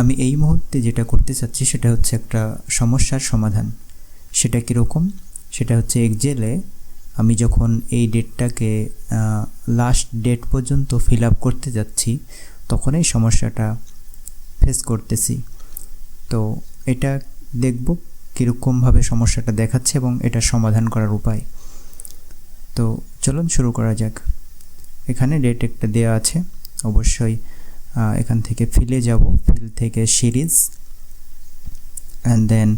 আমি এই মুহূর্তে যেটা করতে চাচ্ছি সেটা হচ্ছে একটা সমস্যার সমাধান। সেটা কীরকম? সেটা হচ্ছে এক্সেলে আমি যখন এই ডেটটাকে লাস্ট ডেট পর্যন্ত ফিল আপ করতে যাচ্ছি, তখন এই সমস্যাটা ফেস করতেছি। তো এটা দেখব কীরকমভাবে সমস্যাটা দেখাচ্ছে এবং এটা সমাধান করার উপায়। তো চলুন শুরু করা যাক। এখানে ডেট একটা দেওয়া আছে। অবশ্যই এখান থেকে ফিলে যাব, ফিল থেকে সিরিজ অ্যান্ড দেন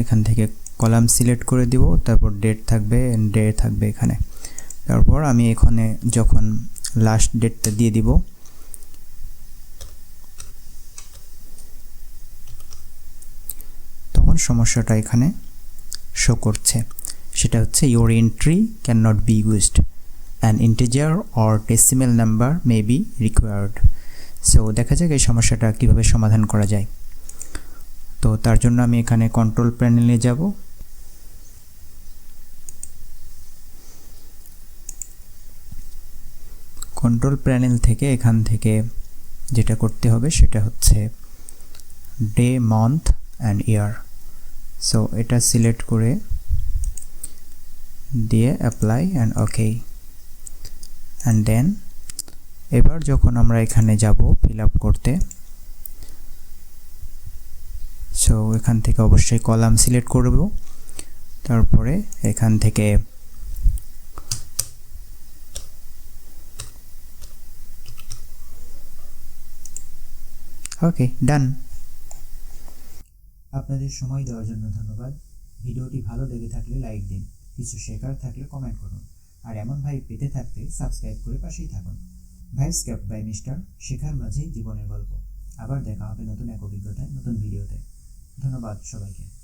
এখান থেকে কলাম সিলেক্ট করে দিব, তারপর ডেট থাকবে ডে থাকবে এখানে। তারপর আমি এখানে যখন লাস্ট ডেটটা দিয়ে দিব, তখন সমস্যাটা এখানে শো করছে। সেটা হচ্ছে your entry can not be used an integer or decimal number may be required so দেখা যাক এই সমস্যাটা কীভাবে সমাধান করা যায়। তো তার জন্য আমি এখানে কন্ট্রোল প্যানেলে যাব। কন্ট্রোল প্যানেল থেকে এখান থেকে যেটা করতে হবে সেটা হচ্ছে day month and year so এটা সিলেক্ট করে দিয়ে apply and okay and then এবার যখন আমরা এখানে যাব ফিল আপ করতে সো এখান থেকে অবশ্যই কলাম সিলেক্ট করব। তারপরে এখান থেকে ওকে ডান আপনাদের সময় দেওয়ার জন্য ধন্যবাদ। ভিডিওটি ভালো লেগে থাকলে লাইক দিন। কিছু শেখার থাকলে কমেন্ট করুন। আর এমন ভাই পেতে থাকতে সাবস্ক্রাইব করে পাশেই থাকুন। ভাইস ক্যাপ বাই মিস্টার শেখার মাঝেই জীবনের গল্প। আবার দেখা হবে নতুন এক অভিজ্ঞতায়, নতুন ভিডিওতে। ধন্যবাদ সবাইকে।